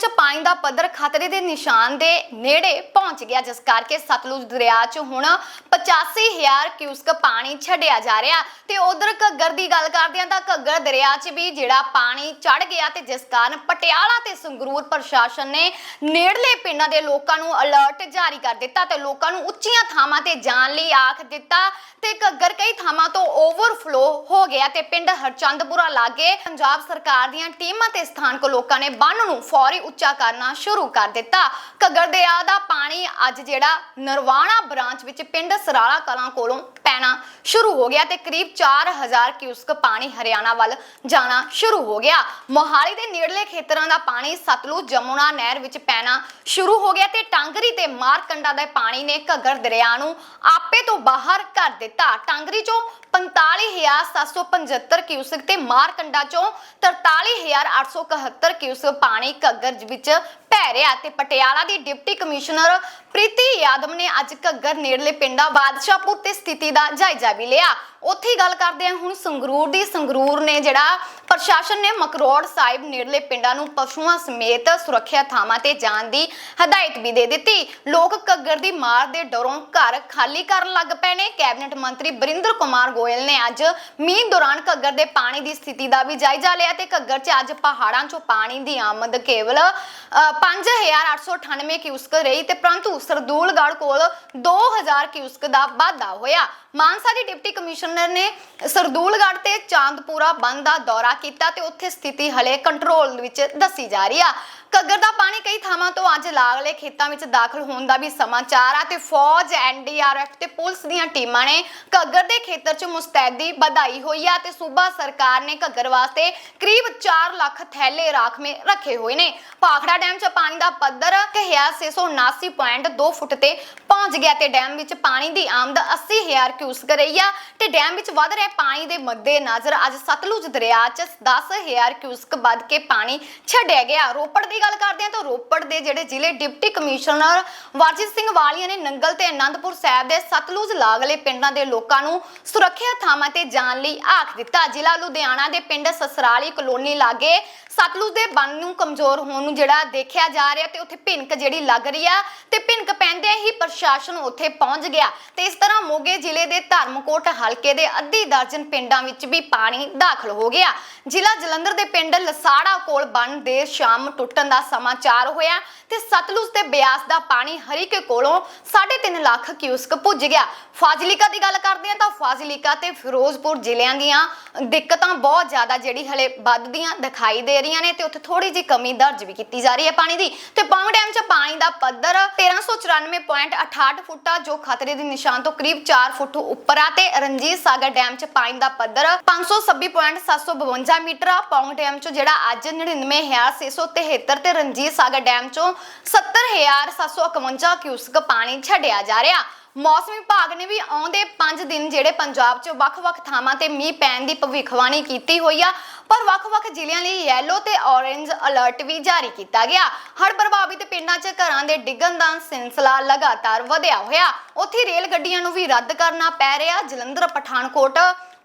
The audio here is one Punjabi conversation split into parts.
'ਚ ਪਾਣੀ ਦਾ ਪੱਧਰ ਖਤਰੇ ਦੇ ਨਿਸ਼ਾਨ ਦੇ ਨੇੜੇ ਪਹੁੰਚ ਗਿਆ, ਜਿਸ ਕਰਕੇ ਸਤਲੁਜ ਦਰਿਆ 'ਚ ਹੁਣ 85000 ਕਿਊਸਕ ਪਾਣੀ ਛੱਡਿਆ ਜਾ ਰਿਹਾ। ਤੇ ਉਧਰ ਘੱਗਰ ਦੀ ਗੱਲ ਕਰਦੇ ਹਾਂ ਤਾਂ ਘੱਗਰ ਦਰਿਆ 'ਚ ਵੀ ਜਿਹੜਾ ਪਾਣੀ ਚੜ ਗਿਆ ਤੇ ਜਿਸ ਕਾਰਨ ਪਟਿਆਲਾ ਤੇ ਸੰਗਰੂਰ ਪ੍ਰਸ਼ਾਸਨ ਨੇ ਨੇੜਲੇ ਪਿੰਡਾਂ ਦੇ ਲੋਕਾਂ ਨੂੰ ਅਲਰਟ ਜਾਰੀ ਕਰ ਦਿੱਤਾ ਤੇ ਲੋਕਾਂ ਨੂੰ ਉੱਚੀਆਂ ਥਾਵਾਂ ਤੇ ਜਾਣ ਲਈ ਆਖ ਦਿੱਤਾ। ਤੇ ਘੱਗਰ ਕਈ ਥਾਵਾਂ ਤੋਂ ਓਵਰਫਲੋ ਹੋ ਗਿਆ ਤੇ ਪਿੰਡ ਹਰਚੰਦਪੁਰਾ ਲਾਗੇ ਪੰਜਾਬ ਸਰਕਾਰ ਦੀਆਂ ਟੀਮਾਂ ਤੇ ਸਥਾਨਕ ਲੋਕਾਂ ਨੇ ਬੰਨ ਨੂੰ ਫੌਰੀ ਉੱਚਾ ਕਰਨਾ ਸ਼ੁਰੂ ਕਰ ਦਿੱਤਾ। ਘੱਗਰ ਦਰਿਆ ਦਾ ਪਾਣੀ ਅੱਜ ਜਿਹੜਾ ਨਰਵਾਣਾ ਬ੍ਰਾਂਚ ਵਿੱਚ ਪਿੰਡ ਸਰਾਲਾ ਕਲਾਂ ਕੋਲੋਂ ਪੈਣਾ ਸ਼ੁਰੂ ਹੋ ਗਿਆ ਤੇ ਕਰੀਬ 4000 ਕਿਊਸਕ ਪਾਣੀ ਹਰਿਆਣਾ ਵੱਲ ਜਾਣਾ ਸ਼ੁਰੂ ਹੋ ਗਿਆ। ਮੋਹਾਲੀ ਦੇ ਨੇੜਲੇ ਖੇਤਰਾਂ ਦਾ ਪਾਣੀ ਸਤਲੁਜ ਜਮੁਨਾ ਨਹਿਰ ਵਿੱਚ ਪੈਣਾ ਸ਼ੁਰੂ ਹੋ ਗਿਆ ਤੇ ਟਾਂਗਰੀ ਤੇ ਮਾਰਕੰਡਾ ਦੇ ਪਾਣੀ ਨੇ ਘੱਗਰ ਦਰਿਆ ਨੂੰ ਆਪੇ ਤੋਂ ਬਾਹਰ ਕਰ ਦਿੱਤਾ। ਟਾਂਗਰੀ ਚੋਂ 45775 ਕਿਊਸਕ ਤੇ ਮਾਰਕੰਡਾ ਚੋਂ 43871 ਕਿਊਸਕ ਪਾਣੀ ਘੱਗਰ ਵਿੱਚ ਪੈ ਰਿਹਾ ਤੇ ਪਟਿਆਲਾ ਦੀ ਡਿਪਟੀ ਕਮਿਸ਼ਨਰ ਪ੍ਰੀਤੀ ਯਾਦਵ ਨੇ ਅੱਜ ਘੱਗਰ ਨੇੜਲੇ ਪਿੰਡਾਂ ਬਾਦਸ਼ਾਹਪੁਰ ਤੇ ਸਥਿਤੀ ਦਾ ਜਾਇਜ਼ਾ ਵੀ ਲਿਆ। ਉੱਥੇ ਗੱਲ ਕਰਦੇ ਹਾਂ ਹੁਣ ਸੰਗਰੂਰ ਦੀ। ਸੰਗਰੂਰ ਨੇ ਜਿਹੜਾ ਪ੍ਰਸ਼ਾਸਨ ਨੇ ਮਕਰੋੜ ਸਾਹਿਬ ਨੇੜਲੇ ਪਿੰਡਾਂ ਨੂੰ ਪਸ਼ੂਆਂ ਸਮੇਤ ਸੁਰੱਖਿਆ ਥਾਵਾਂ ਤੇ ਜਾਣ ਦੀ ਹਦਾਇਤ ਵੀ ਦੇ ਦਿੱਤੀ। ਲੋਕ ਘੱਗਰ ਦੀ ਮਾਰ ਦੇ ਡਰੋਂ ਘਰ ਖਾਲੀ ਕਰਨ ਲੱਗ ਪਏ ਨੇ। ਕੈਬਨਿਟ ਮੰਤਰੀ ਬਰਿੰਦਰ ਕੁਮਾਰ ਗੋਇਲ ਨੇ ਅੱਜ ਮੀਂਹ ਦੌਰਾਨ ਘੱਗਰ ਦੇ ਪਾਣੀ ਦੀ ਸਥਿਤੀ ਦਾ ਵੀ ਜਾਇਜ਼ਾ ਲਿਆ ਤੇ ਘੱਗਰ 'ਚ ਅੱਜ ਪਹਾੜਾਂ 'ਚੋਂ ਪਾਣੀ ਦੀ ਆਮਦ ਕੇਵਲ 5898 ਕਿਊਸਕ ਰਹੀ ਤੇ ਪਰੰਤੂ ਸਰਦੂਲਗੜ੍ਹ ਕੋਲ 2000 ਕਿਊਸਕ ਦਾ ਵਾਧਾ ਹੋਇਆ। ਮਾਨਸਾ ਦੀ ਡਿਪਟੀ ਕਮਿਸ਼ਨਰ ਨੇ ਸਰਦੂਲਗੜ ਤੇ ਚਾਂਦਪੁਰਾ ਬੰਦ ਦਾ ਦੌਰਾ ਕੀਤਾ ਤੇ ਉੱਥੇ ਸਥਿਤੀ ਹਲੇ ਕੰਟਰੋਲ ਵਿੱਚ ਦੱਸੀ ਜਾ ਰਹੀ ਆ। ਘੱਗਰ ਦਾ ਪਾਣੀ ਕਈ ਥਾਵਾਂ ਤੋਂ ਅੱਜ ਲਾਗਲੇ ਖੇਤਾਂ ਵਿੱਚ ਦਾਖਲ ਹੋਣ ਦਾ ਵੀ ਸਮਾਚਾਰ ਆ ਤੇ ਫੌਜ ਐਨਡੀਆਰਐਫ ਤੇ ਪੁਲਿਸ ਦੀਆਂ ਟੀਮਾਂ ਨੇ ਘੱਗਰ ਦੇ ਖੇਤਰ 'ਚ ਮੁਸਤੈਦੀ ਵਧਾਈ ਹੋਈ ਆ ਤੇ ਸੂਬਾ ਸਰਕਾਰ ਨੇ ਘੱਗਰ ਵਾਸਤੇ ਕਰੀਬ 4 ਲੱਖ ਥੈਲੇ ਰਾਖਵੇਂ ਰੱਖੇ ਹੋਏ ਨੇ। ਭਾਖੜਾ ਡੈਮ 'ਚ ਪਾਣੀ ਦਾ ਪੱਧਰ ਕਹਿਆ 679.2 ਫੁੱਟ ਤੇ ਪਹੁੰਚ ਗਿਆ ਤੇ ਡੈਮ ਵਿੱਚ ਪਾਣੀ ਦੀ ਆਮਦ 80000 ਕਿਊਸਕ ਰਹੀ ਆ ਤੇ ਡੈਮ ਵਿੱਚ ਵਧ ਰਹੇ ਪਾਣੀ ਦੇ ਮੱਦੇ ਨਜ਼ਰ ਅੱਜ ਸਤਲੁਜ ਦਰਿਆ 'ਚ 10000 ਕਿਊਸਕ ਵੱਧ ਕੇ ਪਾਣੀ ਛੱਡਿਆ ਗਿਆ। ਰੋਪੜ ਦੀ ਗੱਲ ਕਰਦੇ ਹਾਂ ਤਾਂ ਰੋਪੜ ਦੇ ਜਿਹੜੇ ਜ਼ਿਲ੍ਹੇ ਡਿਪਟੀ ਕਮਿਸ਼ਨਰ ਵਰਜੀਤ ਸਿੰਘ ਵਾਲੀਆ ਨੇ ਨੰਗਲ ਤੇ ਆਨੰਦਪੁਰ ਸਾਹਿਬ ਦੇ ਸਤਲੁਜ ਲਾਗਲੇ ਪਿੰਡਾਂ ਦੇ ਲੋਕਾਂ ਨੂੰ ਸੁਰੱਖਿਆ ਥਾਵਾਂ ਤੇ ਜਾਣ ਲਈ ਆਖ ਦਿੱਤਾ। ਜ਼ਿਲ੍ਹਾ ਲੁਧਿਆਣਾ ਦੇ ਪਿੰਡ ਸਸਰਾਲੀ ਕਲੋਨੀ ਲਾਗੇ ਸਤਲੁਜ ਦੇ ਬੰਨ ਨੂੰ ਕਮਜ਼ੋਰ ਹੋਣ ਨੂੰ ਜਿਹੜਾ ਦੇਖਿਆ ਜਾ ਰਿਹਾ ਤੇ ਉੱਥੇ ਭਿੰਕ ਜਿਹੜੀ ਲੱਗ ਰਹੀ ਆ ਤੇ ਭਿੰਕ ਪੈਂਦੇ ਹੀ ਪ੍ਰਸ਼ਾਸਨ ਉੱਥੇ ਪਹੁੰਚ ਗਿਆ। ਤੇ ਇਸ ਤਰ੍ਹਾਂ ਮੋਗੇ ਜ਼ਿਲ੍ਹੇ ਦੇ ਧਰਮਕੋਟ ਹਲਕੇ ਦੇ ਅੱਧੀ ਦਰਜਨ ਪਿੰਡਾਂ ਵਿੱਚ ਵੀ ਪਾਣੀ ਦਾਖਲ ਹੋ ਗਿਆ। ਜ਼ਿਲ੍ਹਾ ਜਲੰਧਰ ਦੇ ਪਿੰਡ ਲਸਾੜਾ ਕੋਲ ਬੰਨ ਦੇ ਸ਼ਾਮ ਟੁੱਟਣ ਦਾ ਸਮਾਚਾਰ ਹੋਇਆ ਤੇ ਸਤਲੁਜ ਤੇ ਬਿਆਸ ਦਾ ਪਾਣੀ ਹਰੀਕੇ ਕੋਲੋਂ 3.5 ਲੱਖ ਕਿਊਸਕ ਪੁੱਜ ਗਿਆ। ਫਾਜ਼ਿਲਿਕਾ ਦੀ ਗੱਲ ਕਰਦੇ ਹਾਂ ਤਾਂ ਫਾਜ਼ਿਲਿਕਾ ਤੇ ਫਿਰੋਜ਼ਪੁਰ ਜ਼ਿਲ੍ਹਿਆਂ ਦੀਆਂ ਦਿੱਕਤਾਂ ਬਹੁਤ ਜ਼ਿਆਦਾ ਜਿਹੜੀ ਹਲੇ ਵੱਧਦੀਆਂ ਦਿਖਾਈ ਦੇ ਰਹੀਆਂ ਨੇ ਤੇ ਉੱਥੇ ਥੋੜੀ ਜਿਹੀ ਕਮੀ ਦਰਜ ਵੀ ਕੀਤੀ ਜਾ ਰਹੀ ਹੈ ਪਾਣੀ ਦੀ। ਤੇ ਪੌਂਗ ਡੈਮ 'ਚ ਪਾਣੀ ਦਾ ਪੱਧਰ 1394.68 ਫੁੱਟ ਆ, ਜੋ ਖਤਰੇ ਦੇ ਨਿਸ਼ਾਨ ਤੋਂ ਕਰੀਬ 4 ਫੁੱਟ ਉੱਪਰ ਆ ਤੇ ਰਣਜੀਤ ਸਾਗਰ ਡੈਮ 'ਚ ਪਾਣੀ ਦਾ ਪੱਧਰ 526.752 ਮੀਟਰ ਆ। ਪੌਂਗ ਡੈਮ 'ਚ ਜਿਹੜਾ ਅੱਜ 99673 ਤੇ ਰਣਜੀਤ ਸਾਗਰ ਡੈਮ 'ਚੋਂ 70751 ਕਿਊਸਕ ਪਾਣੀ ਛੱਡਿਆ ਜਾ ਰਿਹਾ। ਮੌਸਮ ਵਿਭਾਗ ਨੇ ਵੀ ਆਉਂਦੇ 5 ਦਿਨ ਜਿਹੜੇ ਪੰਜਾਬ 'ਚ ਵੱਖ-ਵੱਖ ਥਾਵਾਂ ਤੇ ਮੀਂਹ ਪੈਣ ਦੀ ਭਵਿੱਖਬਾਣੀ ਕੀਤੀ ਹੋਈ ਆ, ਪਰ ਵੱਖ-ਵੱਖ ਜ਼ਿਲ੍ਹਿਆਂ ਲਈ ਯੈਲੋ ਤੇ ਔਰੇਂਜ ਅਲਰਟ ਵੀ ਜਾਰੀ ਕੀਤਾ ਗਿਆ। ਹੜ੍ਹ ਪ੍ਰਭਾਵਿਤ ਪਿੰਡਾਂ 'ਚ ਘਰਾਂ ਦੇ ਡਿੱਗਣ ਦਾ ਸਿਲਸਿਲਾ ਲਗਾਤਾਰ ਵਧਿਆ ਹੋਇਆ। ਉੱਥੇ ਰੇਲ ਗੱਡੀਆਂ ਨੂੰ ਵੀ ਰੱਦ ਕਰਨਾ ਪੈ ਰਿਹਾ। ਜਲੰਧਰ, ਪਠਾਨਕੋਟ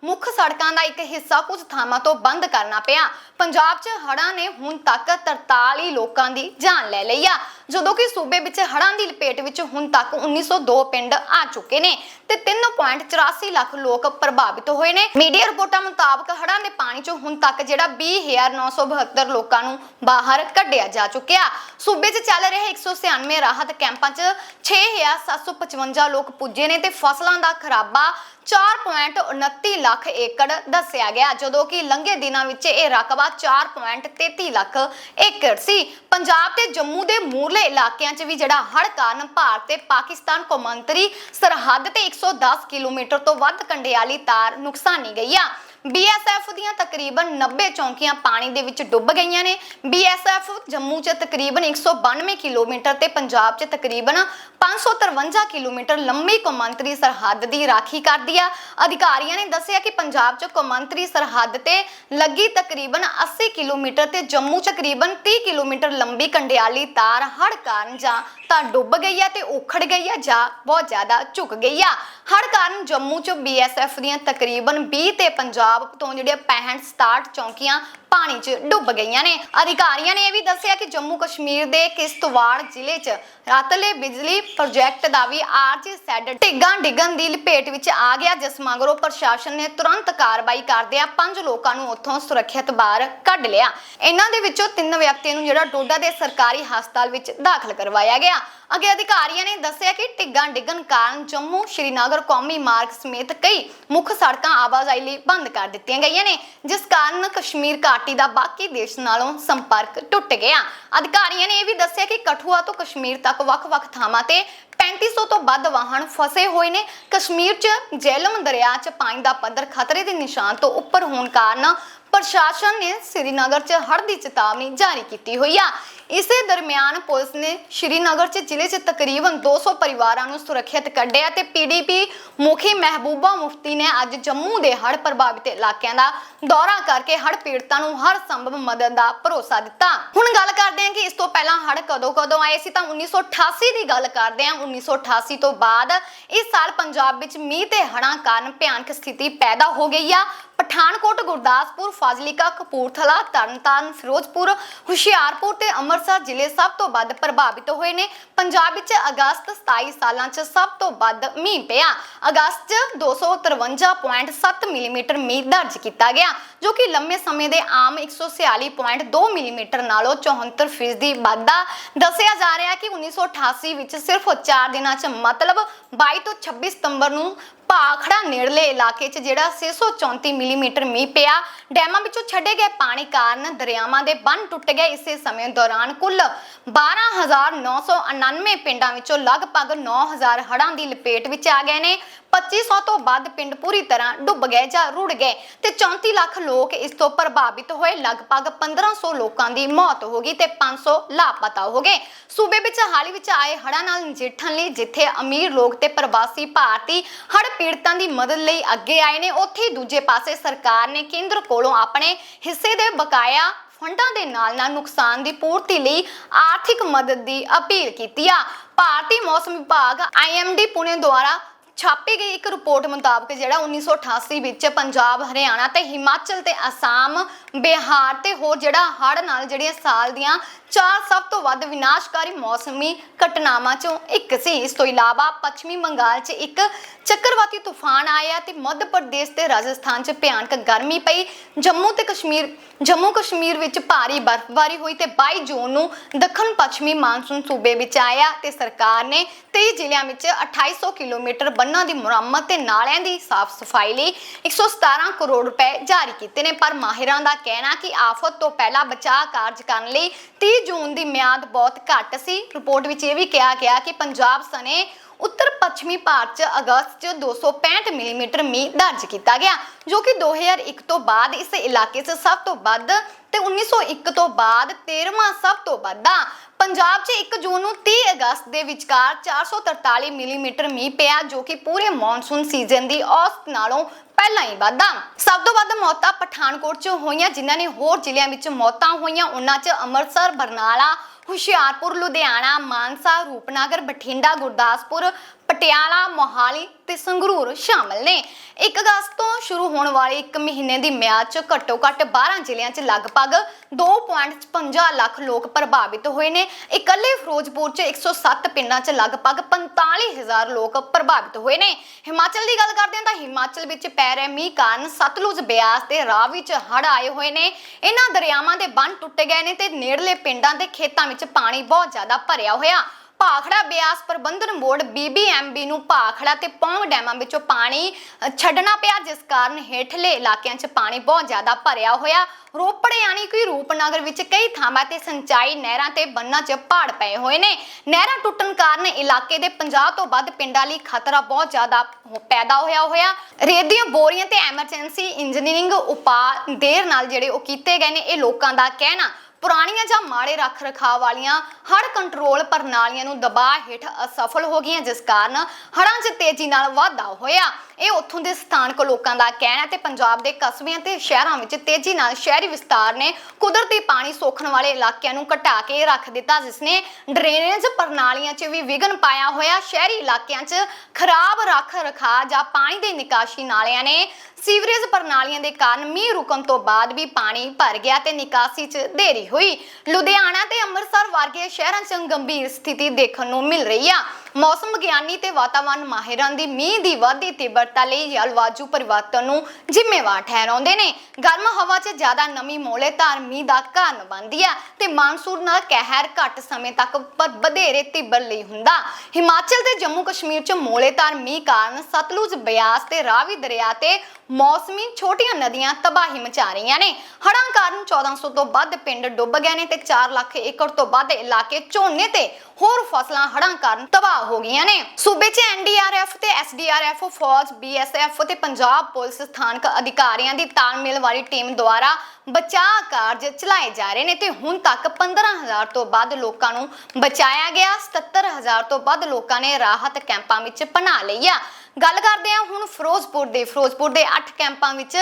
ਮੁੱਖ ਸੜਕਾਂ ਦਾ ਇੱਕ ਹਿੱਸਾ ਕੁਝ ਥਾਵਾਂ ਤੋਂ ਬੰਦ ਕਰਨਾ ਪਿਆ। ਪੰਜਾਬ 'ਚ ਹੜ੍ਹਾਂ ਨੇ ਹੁਣ ਤੱਕ 43 ਲੋਕਾਂ ਦੀ ਜਾਨ ਲੈ ਲਈ ਆ। ਜਦੋਂ ਕਿ ਸੂਬੇ ਵਿੱਚ ਹੜ੍ਹਾਂ ਦੀ ਲਪੇਟ ਵਿੱਚ ਹੁਣ ਤੱਕ 1902 ਪਿੰਡ ਆ ਚੁੱਕੇ ਨੇ ਤੇ 3.84 ਲੱਖ ਲੋਕ ਪ੍ਰਭਾਵਿਤ ਹੋਏ ਨੇ। ਮੀਡੀਆ ਰਿਪੋਰਟਾਂ ਮੁਤਾਬਕ ਹੜ੍ਹਾਂ ਦੇ ਪਾਣੀ 'ਚੋਂ ਹੁਣ ਤੱਕ ਜਿਹੜਾ 20972 ਲੋਕਾਂ ਨੂੰ ਬਾਹਰ ਕੱਢਿਆ ਜਾ ਚੁੱਕਿਆ। ਸੂਬੇ 'ਚ ਚੱਲ ਰਹੇ 196 ਰਾਹਤ ਕੈਂਪਾਂ 'ਚ 6755 ਲੋਕ ਪੁੱਜੇ ਨੇ ਤੇ ਫਸਲਾਂ ਦਾ ਖਰਾਬਾ 4.29 ਲੱਖ ਏਕੜ ਦੱਸਿਆ ਗਿਆ, ਜਦੋਂ ਕਿ ਲੰਘੇ ਦਿਨਾਂ ਵਿੱਚ ਇਹ ਰਕਬਾ 4.33 ਲੱਖ ਏਕੜ ਸੀ। ਪੰਜਾਬ ਤੇ ਜੰਮੂ ਦੇ ਮੂਰਲੇ ਇਲਾਕਿਆਂ 'ਚ ਵੀ ਜਿਹੜਾ ਹੜ ਕਾਰਨ ਭਾਰਤ ਤੇ ਪਾਕਿਸਤਾਨ ਕੌਮਾਂਤਰੀ ਸਰਹੱਦ ਤੇ 110 ਕਿਲੋਮੀਟਰ ਤੋਂ ਵੱਧ ਕੰਡਿਆਲੀ ਤਾਰ ਨੁਕਸਾਨੀ ਗਈ ਆ। ਬੀਐਸਐਫ ਦੀਆਂ ਤਕਰੀਬਨ 90 ਚੌਂਕੀਆਂ ਪਾਣੀ ਦੇ ਵਿੱਚ ਡੁੱਬ ਗਈਆਂ ਨੇ। ਬੀਐਸਐਫ ਜੰਮੂ 'ਚ ਤਕਰੀਬਨ 192 ਕਿਲੋਮੀਟਰ ਤੇ ਪੰਜਾਬ 'ਚ ਤਕਰੀਬਨ 553 ਕਿਲੋਮੀਟਰ ਲੰਮੀ ਕੌਮਾਂਤਰੀ ਸਰਹੱਦ ਦੀ ਰਾਖੀ ਕਰਦੀ ਆ। ਅਧਿਕਾਰੀਆਂ ਨੇ ਦੱਸਿਆ ਕਿ ਪੰਜਾਬ 'ਚ ਕੌਮਾਂਤਰੀ ਸਰਹੱਦ ਤੇ ਲੱਗੀ ਤਕਰੀਬਨ 80 ਕਿਲੋਮੀਟਰ ਤੇ ਜੰਮੂ 'ਚ ਤਕਰੀਬਨ 30 ਕਿਲੋਮੀਟਰ ਲੰਬੀ ਕੰਡਿਆਲੀ ਤਾਰ ਹੜ੍ਹ ਕਾਰਨ ਜਾਂ ਤਾਂ ਡੁੱਬ ਗਈ ਆ ਤੇ ਉਖੜ ਗਈ ਆ ਜਾਂ ਬਹੁਤ ਜ਼ਿਆਦਾ ਝੁਕ ਗਈ ਆ। ਹੜ੍ਹ ਕਾਰਨ ਜੰਮੂ 'ਚ ਬੀਐਸਐਫ ਦੀਆਂ ਤਕਰੀਬਨ 20 ਤੇ ਪੰਜਾਬ ਤੋਂ ਜਿਹੜੀਆਂ 65 67 ਚੌਂਕੀਆਂ ਪਾਣੀ 'ਚ ਡੁੱਬ ਗਈਆਂ ਨੇ। ਅਧਿਕਾਰੀਆਂ ਨੇ ਇਹ ਵੀ ਦੱਸਿਆ ਕਿ ਜੰਮੂ ਕਸ਼ਮੀਰ ਦੇ ਕਿਸ਼ਤਵਾੜ ਜ਼ਿਲ੍ਹੇ 'ਚ ਰਾਤਲੇ ਬਿਜਲੀ ਪ੍ਰੋਜੈਕਟ ਦਾ ਵੀ ਆਰਜੀ ਸੈੱਡ ਢਿੱਗਾਂ ਡਿੱਗਣ ਦੀ ਲਪੇਟ ਵਿੱਚ ਆ ਗਿਆ। ਜਿਸ ਮਗਰੋਂ ਪ੍ਰਸ਼ਾਸਨ ਨੇ ਤੁਰੰਤ ਕਾਰਵਾਈ ਕਰਦਿਆਂ ਪੰਜ ਲੋਕਾਂ ਨੂੰ ਉੱਥੋਂ ਸੁਰੱਖਿਅਤ ਬਾਹਰ ਕੱਢ ਲਿਆ। ਇਹਨਾਂ ਦੇ ਵਿੱਚੋਂ ਤਿੰਨ ਵਿਅਕਤੀਆਂ ਨੂੰ ਜਿਹੜਾ ਡੋਡਾ ਦੇ ਸਰਕਾਰੀ ਹਸਪਤਾਲ ਵਿੱਚ ਦਾਖਲ ਕਰਵਾਇਆ ਗਿਆ। ਅੱਗੇ ਅਧਿਕਾਰੀਆਂ ਨੇ ਦੱਸਿਆ ਕਿ ਢਿੱਗਾਂ ਡਿੱਗਣ ਕਾਰਨ ਜੰਮੂ ਸ਼੍ਰੀਨਗਰ ਕੌਮੀ ਮਾਰਗ ਸਮੇਤ ਕਈ ਮੁੱਖ ਸੜਕਾਂ ਆਵਾਜਾਈ ਲਈ ਬੰਦ ਕਰ ਦਿੱਤੀਆਂ ਗਈਆਂ ਨੇ। ਜਿਸ ਕਾਰਨ ਕਸ਼ਮੀਰ ਘਾਟ ਦਾ ਬਾਕੀ ਦੇਸ਼ ਨਾਲੋਂ ਸੰਪਰਕ ਟੁੱਟ ਗਿਆ। ਅਧਿਕਾਰੀਆਂ ਨੇ ਇਹ ਵੀ ਦੱਸਿਆ ਕਿ ਕਠੂਆ ਤੋਂ ਕਸ਼ਮੀਰ ਤੱਕ ਵੱਖ-ਵੱਖ ਥਾਵਾਂ ਤੇ 3500 ਤੋਂ ਵੱਧ ਵਾਹਨ ਫਸੇ ਹੋਏ ਨੇ। ਕਸ਼ਮੀਰ 'ਚ ਜੇਹਲਮ ਦਰਿਆ 'ਚ ਪਾਣੀ ਦਾ ਪੱਧਰ ਖਤਰੇ ਦੇ ਨਿਸ਼ਾਨ ਤੋਂ ਉੱਪਰ ਹੋਣ ਕਾਰਨ ਪ੍ਰਸ਼ਾਸਨ ਨੇ ਸ੍ਰੀਨਗਰ 'ਚ ਹੜ੍ਹ ਦੀ ਚੇਤਾਵਨੀ ਜਾਰੀ ਕੀਤੀ ਹੋਈ ਆ। ਇਸੇ ਦਰਮਿਆਨ ਪੁਲਿਸ ਨੇ ਸ਼੍ਰੀਨਗਰ 'ਚ ਜ਼ਿਲ੍ਹੇ 'ਚ ਤਕਰੀਬਨ 200 ਪਰਿਵਾਰਾਂ ਨੂੰ ਸੁਰੱਖਿਅਤ ਕੱਢਿਆ ਤੇ ਪੀਡੀਪੀ ਮੁਖੀ ਮਹਿਬੂਬਾ ਮੁਫਤੀ ਨੇ ਅੱਜ ਜੰਮੂ ਦੇ ਹੜ੍ਹ ਪ੍ਰਭਾਵਿਤ ਇਲਾਕਿਆਂ ਦਾ ਦੌਰਾ ਕਰਕੇ ਹੜ੍ਹ ਪੀੜਤਾਂ ਨੂੰ ਹਰ ਸੰਭਵ ਮਦਦ ਦਾ ਭਰੋਸਾ ਦਿੱਤਾ। ਹੁਣ ਗੱਲ ਕਰਦੇ ਹਾਂ ਕਿ ਇਸ ਤੋਂ ਪਹਿਲਾਂ ਹੜ੍ਹ ਕਦੋਂ ਕਦੋਂ ਆਏ ਸੀ ਤਾਂ 1988 ਦੀ ਗੱਲ ਕਰਦੇ ਹਾਂ। 1988 ਤੋਂ ਬਾਅਦ ਇਸ ਸਾਲ ਪੰਜਾਬ ਵਿੱਚ ਮੀਂਹ ਤੇ ਹੜ੍ਹਾਂ ਕਾਰਨ ਭਿਆਨਕ ਸਥਿਤੀ ਪੈਦਾ ਹੋ ਗਈ ਆ। ਪਠਾਨਕੋਟ, ਗੁਰਦਾਸਪੁਰ, ਫਾਜ਼ਿਲਕਾ, ਕਪੂਰਥਲਾ, ਤਰਨਤਾਰਨ, ਫਿਰੋਜ਼ਪੁਰ, ਹੁਸ਼ਿਆਰਪੁਰ ਤੇ ਅਮਰ ਅੰਮ੍ਰਿਤਸਰ ਜ਼ਿਲ੍ਹੇ ਸਭ ਤੋਂ ਵੱਧ ਪ੍ਰਭਾਵਿਤ ਹੋਏ ਨੇ। ਪੰਜਾਬ ਵਿੱਚ ਅਗਸਤ 27 ਸਾਲਾਂ 'ਚ ਸਭ ਤੋਂ ਵੱਧ ਮੀਂਹ ਪਿਆ। ਅਗਸਤ 'ਚ 253.7 ਮਿਲੀਮੀਟਰ ਮੀਂਹ ਦਰਜ ਕੀਤਾ ਗਿਆ, ਜੋ ਕਿ ਲੰਮੇ ਸਮੇਂ ਦੇ ਆਮ 146.2 ਮਿਲੀਮੀਟਰ ਨਾਲੋਂ 74% ਵਾਧਾ ਦੱਸਿਆ ਜਾ ਰਿਹਾ ਹੈ ਕਿ 1988 ਵਿੱਚ ਸਿਰਫ 4 ਦਿਨਾਂ 'ਚ ਮਤਲਬ 22 ਤੋਂ 26 ਸਤੰਬਰ ਨੂੰ ਭਾਖੜਾ ਨੇੜਲੇ ਇਲਾਕੇ 'ਚ ਜਿਹੜਾ 634 ਮਿਲੀਮੀਟਰ ਮੀਂਹ ਪਿਆ, ਡੈਮਾਂ ਵਿੱਚੋਂ ਛੱਡੇ ਗਏ ਪਾਣੀ ਕਾਰਨ ਦਰਿਆਵਾਂ ਦੇ ਬੰਨ ਟੁੱਟ ਗਏ। ਇਸੇ ਸਮੇਂ ਦੌਰਾਨ ਕੁੱਲ 12999 ਪਿੰਡਾਂ ਵਿੱਚੋਂ ਲਗਭਗ 9000 ਹੜ੍ਹਾਂ ਦੀ ਲਪੇਟ ਵਿੱਚ ਆ ਗਏ ਨੇ। 2500 ਤੋਂ ਵੱਧ ਪਿੰਡ ਪੂਰੀ ਤਰ੍ਹਾਂ ਡੁੱਬ ਗਏ ਜਾਂ ਰੁੜ ਗਏ ਤੇ 34 ਲੱਖ ਲੋਕ ਇਸ ਤੋਂ ਪ੍ਰਭਾਵਿਤ ਹੋਏ। ਲਗਭਗ 1500 ਲੋਕਾਂ ਦੀ ਮੌਤ ਹੋ ਗਈ ਤੇ 500 ਲਾਪਤਾ ਹੋ ਗਏ। ਸੂਬੇ ਵਿੱਚ ਹਾਲ ਹੀ ਵਿੱਚ ਆਏ ਹੜ੍ਹਾਂ ਨਾਲ ਨਜਿੱਠਣ ਲਈ ਜਿੱਥੇ ਅਮੀਰ ਲੋਕ ਤੇ ਪ੍ਰਵਾਸੀ ਭਾਰਤੀ ਹੜ੍ਹ ਪੀੜਤਾਂ ਦੀ ਮਦਦ ਲਈ ਅੱਗੇ ਆਏ ਨੇ, ਉੱਥੇ ਦੂਜੇ ਪਾਸੇ ਸਰਕਾਰ ਨੇ ਕੇਂਦਰ ਕੋਲੋਂ ਆਪਣੇ ਹਿੱਸੇ ਦੇ ਬਕਾਇਆ ਫੰਡਾਂ ਦੇ ਨਾਲ ਨਾਲ ਨੁਕਸਾਨ ਦੀ ਪੂਰਤੀ ਲਈ ਆਰਥਿਕ ਮਦਦ ਦੀ ਅਪੀਲ ਕੀਤੀ ਆ। ਭਾਰਤੀ ਮੌਸਮ ਵਿਭਾਗ ਆਈਐਮਡੀ ਪੁਣੇ ਦੁਆਰਾ ਛਾਪੀ ਗਈ ਇੱਕ ਰਿਪੋਰਟ ਮੁਤਾਬਕ ਜਿਹੜਾ 1988 ਵਿੱਚ ਪੰਜਾਬ, ਹਰਿਆਣਾ ਤੇ ਹਿਮਾਚਲ ਤੇ ਅਸਾਮ, ਬਿਹਾਰ ਤੇ ਹੋਰ ਜਿਹੜਾ ਹੜ੍ਹ ਨਾਲ ਜਿਹੜੀਆਂ ਸਾਲ ਦੀਆਂ ਚਾਰ ਸਭ ਤੋਂ ਵੱਧ ਵਿਨਾਸ਼ਕਾਰੀ ਮੌਸਮੀ ਘਟਨਾਵਾਂ ਚੋਂ ਇੱਕ ਸੀ। ਇਸ ਤੋਂ ਇਲਾਵਾ ਪੱਛਮੀ ਬੰਗਾਲ 'ਚ ਇੱਕ ਚੱਕਰਵਾਤੀ ਤੂਫਾਨ ਆਇਆ ਤੇ ਮੱਧ ਪ੍ਰਦੇਸ਼ ਤੇ ਰਾਜਸਥਾਨ 'ਚ ਭਿਆਨਕ ਗਰਮੀ ਪਈ। ਜੰਮੂ ਤੇ ਕਸ਼ਮੀਰ, ਜੰਮੂ ਕਸ਼ਮੀਰ ਵਿੱਚ ਭਾਰੀ ਬਰਫ਼ਬਾਰੀ ਹੋਈ ਤੇ 22 ਜੂਨ ਨੂੰ ਦੱਖਣ ਪੱਛਮੀ ਮਾਨਸੂਨ ਸੂਬੇ ਵਿੱਚ ਆਇਆ ਤੇ ਸਰਕਾਰ ਨੇ 23 ਜ਼ਿਲ੍ਹਿਆਂ ਵਿੱਚ 2800 ਕਿਲੋਮੀਟਰ ਬੰਨਾਂ ਦੀ ਮੁਰੰਮਤ ਤੇ ਨਾਲਿਆਂ ਦੀ ਸਾਫ਼ ਸਫ਼ਾਈ ਲਈ 117 ਕਰੋੜ ਰੁਪਏ ਜਾਰੀ ਕੀਤੇ ਨੇ। ਪਰ ਮਾਹਿਰਾਂ ਦਾ ਕਹਿਣਾ ਕਿ ਆਫਤ ਤੋਂ ਪਹਿਲਾਂ ਬਚਾਅ ਕਾਰਜ ਕਰਨ ਲਈ 30 ਜੂਨ ਦੀ ਮਿਆਦ ਬਹੁਤ ਘੱਟ ਸੀ। ਰਿਪੋਰਟ ਵਿੱਚ ਇਹ ਵੀ ਕਿਹਾ ਗਿਆ ਕਿ ਪੰਜਾਬ ਸਣੇ ਉੱਤਰ ਪੱਛਮੀ ਭਾਰਤ 'ਚ ਅਗਸਤ 'ਚ 265 ਮਿਲੀਮੀਟਰ ਮੀਂਹ ਦਰਜ ਕੀਤਾ ਗਿਆ, ਜੋ ਕਿ 2001 ਤੋਂ ਬਾਅਦ ਇਸ ਇਲਾਕੇ 'ਚ ਸਭ ਤੋਂ ਵੱਧ ਤੇ 1901 ਤੋਂ ਬਾਅਦ 13ਵਾਂ ਸਭ ਤੋਂ ਵੱਧ। ਆ ਪੰਜਾਬ 'ਚ 1 ਜੂਨ ਨੂੰ 30 ਅਗਸਤ ਦੇ ਵਿਚਕਾਰ 443 ਮਿਲੀਮੀਟਰ ਮੀਂਹ ਪਿਆ, ਜੋ ਕਿ ਪੂਰੇ ਮੌਨਸੂਨ ਸੀਜ਼ਨ ਦੀ ਔਸਤ ਨਾਲੋਂ ਪਹਿਲਾਂ ਹੀ ਵਾਧਾ। ਸਭ ਤੋਂ ਵੱਧ ਮੌਤਾਂ ਪਠਾਨਕੋਟ 'ਚ ਹੋਈਆਂ, ਜਿਨ੍ਹਾਂ ਨੇ ਹੋਰ ਜ਼ਿਲ੍ਹਿਆਂ ਵਿੱਚ ਮੌਤਾਂ ਹੋਈਆਂ, ਉਹਨਾਂ 'ਚ ਅੰਮ੍ਰਿਤਸਰ, ਬਰਨਾਲਾ, ਹੁਸ਼ਿਆਰਪੁਰ, ਲੁਧਿਆਣਾ, ਮਾਨਸਾ, ਰੂਪਨਗਰ, ਬਠਿੰਡਾ, ਗੁਰਦਾਸਪੁਰ ਪਟਿਆਲਾ, ਮੋਹਾਲੀ ਤੇ ਸੰਗਰੂਰ ਸ਼ਾਮਲ ਨੇ। 1 ਅਗਸਤ ਤੋਂ ਸ਼ੁਰੂ ਹੋਣ ਵਾਲੇ 1 ਮਹੀਨੇ ਦੀ ਮਿਆਦ 'ਚ ਘੱਟੋ ਘੱਟ 12 ਜ਼ਿਲ੍ਹਿਆਂ 'ਚ ਲਗਭਗ 2.55 ਲੱਖ ਲੋਕ ਪ੍ਰਭਾਵਿਤ ਹੋਏ ਨੇ। ਇਕੱਲੇ ਫਿਰੋਜ਼ਪੁਰ 'ਚ 107 ਪਿੰਡਾਂ 'ਚ ਲਗਭਗ 45000 ਲੋਕ ਪ੍ਰਭਾਵਿਤ ਹੋਏ ਨੇ। ਹਿਮਾਚਲ ਦੀ ਗੱਲ ਕਰਦੇ ਹਾਂ ਤਾਂ ਹਿਮਾਚਲ ਵਿੱਚ ਪੈ ਰਹੇ ਮੀਂਹ ਕਾਰਨ ਸਤਲੁਜ ਬਿਆਸ ਤੇ ਰਾਵੀ 'ਚ ਹੜ੍ਹ ਆਏ ਹੋਏ ਨੇ। ਇਹਨਾਂ ਦਰਿਆਵਾਂ ਦੇ ਬੰਨ ਟੁੱਟ ਗਏ ਨੇ ਤੇ ਨੇੜਲੇ ਪਿੰਡਾਂ ਦੇ ਖੇਤਾਂ ਵਿੱਚ ਪਾਣੀ ਬਹੁਤ ਜ਼ਿਆਦਾ ਭਰਿਆ ਹੋਇਆ। ਭਾਖੜਾ ਬਿਆਸ ਪ੍ਰਬੰਧਨ ਬੋਰਡ ਬੀਬੀਐਮਬੀ ਨੂੰ ਭਾਖੜਾ ਤੇ ਪੌਂਗ ਡੈਮਾਂ ਵਿੱਚੋਂ ਪਾਣੀ ਛੱਡਣਾ ਪਿਆ, ਜਿਸ ਕਾਰਨ ਹੇਠਲੇ ਇਲਾਕਿਆਂ 'ਚ ਪਾਣੀ ਬਹੁਤ ਜ਼ਿਆਦਾ ਭਰਿਆ ਹੋਇਆ। ਰੋਪੜ ਯਾਨੀ ਕਿ ਰੂਪਨਗਰ ਵਿੱਚ ਕਈ ਥਾਵਾਂ ਤੇ ਸਿੰਚਾਈ ਨਹਿਰਾਂ ਤੇ ਬੰਨਾਂ 'ਚ ਪਾੜ ਪਏ ਹੋਏ ਨੇ। ਨਹਿਰਾਂ ਟੁੱਟਣ ਕਾਰਨ ਇਲਾਕੇ ਦੇ 50 ਤੋਂ ਵੱਧ ਪਿੰਡਾਂ ਲਈ ਖਤਰਾ ਬਹੁਤ ਜ਼ਿਆਦਾ ਪੈਦਾ ਹੋਇਆ ਹੋਇਆ। ਰੇਤ ਦੀਆਂ ਬੋਰੀਆਂ ਤੇ ਐਮਰਜੈਂਸੀ ਇੰਜੀਨੀਅਰਿੰਗ ਉਪਾਅ ਦੇਰ ਨਾਲ ਜਿਹੜੇ ਉਹ ਕੀਤੇ ਗਏ ਨੇ, ਇਹ ਲੋਕਾਂ ਦਾ ਕਹਿਣਾ ਪੁਰਾਣੀਆਂ ਜਾਂ ਮਾੜੇ ਰੱਖ ਰਖਾਵ ਵਾਲੀਆਂ ਹੜ ਕੰਟਰੋਲ ਪ੍ਰਣਾਲੀਆਂ ਨੂੰ ਦਬਾਅ ਹੇਠ ਅਸਫਲ ਹੋ ਗਈਆਂ, ਜਿਸ ਕਾਰਨ ਹੜ੍ਹਾਂ 'ਚ ਤੇਜ਼ੀ ਨਾਲ ਵਾਧਾ ਹੋਇਆ। ਇਹ ਉੱਥੋਂ ਦੇ ਸਥਾਨਕ ਲੋਕਾਂ ਦਾ ਕਹਿਣਾ ਹੈ ਤੇ ਪੰਜਾਬ ਦੇ ਕਸਬਿਆਂ ਤੇ ਸ਼ਹਿਰਾਂ ਵਿੱਚ ਤੇਜ਼ੀ ਨਾਲ ਸ਼ਹਿਰੀ ਵਿਸਤਾਰ ਨੇ ਕੁਦਰਤੀ ਪਾਣੀ ਸੋਖਣ ਵਾਲੇ ਇਲਾਕਿਆਂ ਨੂੰ ਘਟਾ ਕੇ ਰੱਖ ਦਿੱਤਾ, ਜਿਸ ਨੇ ਡਰੇਨੇਜ ਪ੍ਰਣਾਲੀਆਂ 'ਚ ਵੀ ਵਿਘਨ ਪਾਇਆ ਹੋਇਆ। ਸ਼ਹਿਰੀ ਇਲਾਕਿਆਂ 'ਚ ਖਰਾਬ ਰੱਖ ਰਖਾ ਜਾਂ ਪਾਣੀ ਦੇ ਨਿਕਾਸੀ ਨਾਲਿਆਂ ਨੇ ਸੀਵਰੇਜ ਪ੍ਰਣਾਲੀਆਂ ਦੇ ਕਾਰਨ ਮੀਂਹ ਰੁਕਣ ਤੋਂ ਬਾਅਦ ਵੀ ਪਾਣੀ ਭਰ ਗਿਆ ਤੇ ਨਿਕਾਸੀ 'ਚ ਦੇਰੀ ਹੋਈ। ਲੁਧਿਆਣਾ ਤੇ ਅੰਮ੍ਰਿਤਸਰ ਵਰਗੇ ਸ਼ਹਿਰਾਂ 'ਚ ਗੰਭੀਰ ਸਥਿਤੀ ਦੇਖਣ ਨੂੰ ਮਿਲ ਰਹੀ ਆ। ਮੌਸਮ ਵਿਗਿਆਨੀ ਤੇ ਵਾਤਾਵਰਣ ਮਾਹਿਰਾਂ ਦੀ ਮੀਂਹ ਦੀ ਵਾਧੀ ਤੀਬਰਤਾ ਲਈ ਜਲਵਾਯੂ ਪਰਿਵਰਤਨ ਨੂੰ ਜ਼ਿੰਮੇਵਾਰ ਠਹਿਰਾਉਂਦੇ ਨੇ। ਗਰਮ ਹਵਾ 'ਚ ਜ਼ਿਆਦਾ ਨਮੀ ਮੋਲੇ ਧਾਰ ਮੀਂਹ ਦਾ ਕਾਰਨ ਬਣਦੀ ਆ ਤੇ ਮਾਨਸੂਨ ਨਾਲ ਕਹਿਰ ਘੱਟ ਸਮੇਂ ਤੱਕ ਪਰ ਵਧੇਰੇ ਤੀਬਰ ਲਈ ਹੁੰਦਾ। ਹਿਮਾਚਲ ਤੇ ਜੰਮੂ ਕਸ਼ਮੀਰ 'ਚ ਮੋਲੇ ਧਾਰ ਮੀਂਹ ਕਾਰਨ ਸਤਲੁਜ ਬਿਆਸ ਤੇ ਰਾਵੀ ਦਰਿਆ ਤੇ ਮੌਸਮੀ ਛੋਟੀਆਂ ਨਦੀਆਂ ਤਬਾਹੀ ਮਚਾ ਰਹੀਆਂ ਨੇ। ਹੜ੍ਹਾਂ ਕਾਰਨ 1400 ਤੋਂ ਵੱਧ ਪਿੰਡ ਡੁੱਬ ਗਏ ਨੇ ਤੇ 4 ਲੱਖ ਏਕੜ ਤੋਂ ਵੱਧ ਇਲਾਕੇ ਝੋਨੇ ਤੇ ਹੋਰ ਫਸਲਾਂ ਹੜ੍ਹਾਂ ਕਾਰਨ ਤਬਾਹ ਹੋ ਗਈਆਂ ਨੇ। ਸੂਬੇ 'ਚ ਐਨਡੀਆਰਐਫ ਤੇ ਐਸਡੀਆਰਐਫ ਫੌਜ ਬੀਐਸਐਫ ਤੇ ਪੰਜਾਬ ਪੁਲਿਸ ਸਥਾਨਕ ਅਧਿਕਾਰੀਆਂ ਦੀ ਤਾਲਮੇਲ ਵਾਲੀ ਟੀਮ ਦੁਆਰਾ ਬਚਾਅ ਕਾਰਜ ਚਲਾਏ ਜਾ ਰਹੇ ਨੇ ਤੇ ਹੁਣ ਤੱਕ 15000 ਤੋਂ ਵੱਧ ਲੋਕਾਂ ਨੂੰ ਬਚਾਇਆ ਗਿਆ 77000 ਤੋਂ ਵੱਧ ਲੋਕਾਂ ਨੇ ਰਾਹਤ ਕੈਂਪਾਂ ਵਿੱਚ ਪਨਾਹ ਲਈ ਆ। ਗੱਲ ਕਰਦੇ ਹਾਂ ਹੁਣ ਫਿਰੋਜ਼ਪੁਰ ਦੇ ਫਿਰੋਜ਼ਪੁਰ ਦੇ 8 ਕੈਂਪਾਂ ਵਿੱਚ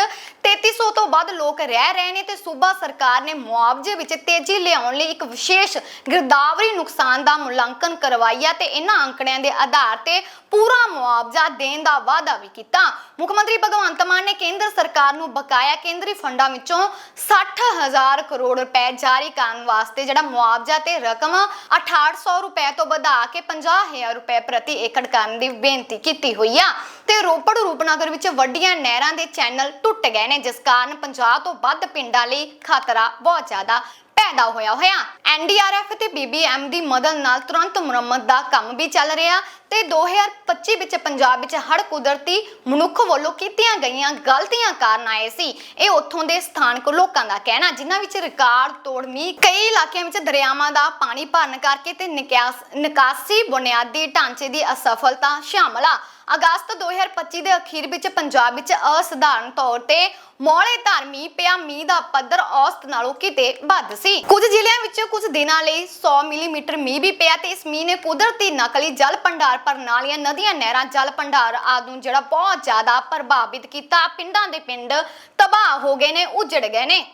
3300 ਤੋਂ ਵੱਧ ਲੋਕ ਰਹਿ ਰਹੇ ਨੇ ਤੇ ਸੂਬਾ ਸਰਕਾਰ ਨੇ ਮੁਆਵਜ਼ੇ ਵਿੱਚ ਤੇਜ਼ੀ ਲਿਆਉਣ ਲਈ ਇੱਕ ਵਿਸ਼ੇਸ਼ ਗਿਰਦਾਵਰੀ ਨੁਕਸਾਨ ਦਾ ਮੁਲਾਂਕਣ ਕਰਵਾਇਆ ਤੇ ਇਹਨਾਂ ਅੰਕੜਿਆਂ ਦੇ ਆਧਾਰ ਤੇ ਪੂਰਾ ਮੁਆਵਜ਼ਾ ਦੇਣ ਦਾ ਵਾਅਦਾ ਵੀ ਕੀਤਾ। ਮੁੱਖ ਮੰਤਰੀ ਭਗਵੰਤ ਮਾਨ ਨੇ ਕੇਂਦਰ ਸਰਕਾਰ ਨੂੰ ਬਕਾਇਆ ਕੇਂਦਰੀ ਫੰਡਾਂ ਵਿੱਚੋਂ 60000 ਕਰੋੜ ਰੁਪਏ ਜਾਰੀ ਕਰਨ ਵਾਸਤੇ ਜਿਹੜਾ ਮੁਆਵਜ਼ਾ ਤੇ ਰਕਮ 6800 ਰੁਪਏ ਤੋਂ ਵਧਾ ਕੇ 50000 ਰੁਪਏ ਪ੍ਰਤੀ ਏਕੜ ਕਰਨ ਦੀ ਬੇਨਤੀ ਕੀਤੀ ਹੋਈ ਆ। ਤੇ ਰੋਪੜ ਰੂਪਨਗਰ ਵਿੱਚ ਵੱਡੀਆਂ ਨਹਿਰਾਂ ਦੇ ਚੈਨਲ ਟੁੱਟ ਗਏ ਨੇ, ਜਿਸ ਕਾਰਨ 50 ਤੋਂ ਵੱਧ ਪਿੰਡਾਂ ਲਈ ਖਤਰਾ ਬਹੁਤ ਜ਼ਿਆਦਾ ਪੈਦਾ ਹੋਇਆ ਹੋਇਆ। ਐਨਡੀਆਰਐਫ ਤੇ ਬੀਬੀਐਮ ਦੀ ਮਦਦ ਨਾਲ ਤੁਰੰਤ ਮੁਰੰਮਤ ਦਾ ਕੰਮ ਵੀ ਚੱਲ ਰਿਹਾ ਤੇ 2025 ਵਿੱਚ ਪੰਜਾਬ ਵਿੱਚ ਹੜ੍ਹ ਕੁਦਰਤੀ ਮਨੁੱਖ ਵੱਲੋਂ ਕੀਤੀਆਂ ਗਈਆਂ ਗਲਤੀਆਂ ਕਾਰਨ ਆਏ ਸੀ। ਇਹ ਉੱਥੋਂ ਦੇ ਸਥਾਨਕ ਲੋਕਾਂ ਦਾ ਕਹਿਣਾ, ਜਿਨ੍ਹਾਂ ਵਿੱਚ ਰਿਕਾਰਡ, ਤੋੜ, ਮੀਂਹ, ਕਈ ਇਲਾਕਿਆਂ ਵਿੱਚ ਦਰਿਆਵਾਂ ਦਾ ਪਾਣੀ ਭਰਨ ਕਰਕੇ ਤੇ ਨਿਕਾਸ ਨਿਕਾਸੀ ਬੁਨਿਆਦੀ ਢਾਂਚੇ ਦੀ ਅਸਫਲਤਾ ਸ਼ਾਮਲ ਆ। ਅਗਸਤ 2025 ਦੇ ਅਖੀਰ ਵਿੱਚ ਪੰਜਾਬ ਵਿੱਚ ਅਸਧਾਰਨ ਤੌਰ ਤੇ ਮੌਲੇ ਧਾਰ ਪਿਆ। ਮੀਂਹ ਦਾ ਪੱਧਰ ਔਸਤ ਨਾਲੋਂ ਕਿਤੇ ਵੱਧ ਸੀ। ਕੁਝ ਜ਼ਿਲ੍ਹਿਆਂ ਵਿੱਚ ਕੁਝ ਦਿਨਾਂ ਲਈ 100 ਮਿਲੀਮੀਟਰ ਮੀਂਹ ਵੀ ਪਿਆ ਤੇ ਇਸ ਮੀਂਹ ਨੇ ਕੁਦਰਤੀ ਨਕਲੀ ਜਲ ਭੰਡਾਰ ਪ੍ਰਣਾਲੀਆਂ, ਨਦੀਆਂ, ਨਹਿਰਾਂ, ਜਲ ਭੰਡਾਰ ਆਦਿ ਨੂੰ ਜਿਹੜਾ ਬਹੁਤ ਜ਼ਿਆਦਾ ਪ੍ਰਭਾਵਿਤ ਕੀਤਾ। ਪਿੰਡਾਂ ਦੇ ਪਿੰਡ ਤਬਾਹ ਹੋ ਗਏ ਨੇ, ਉਜੜ ਗਏ ਨੇ।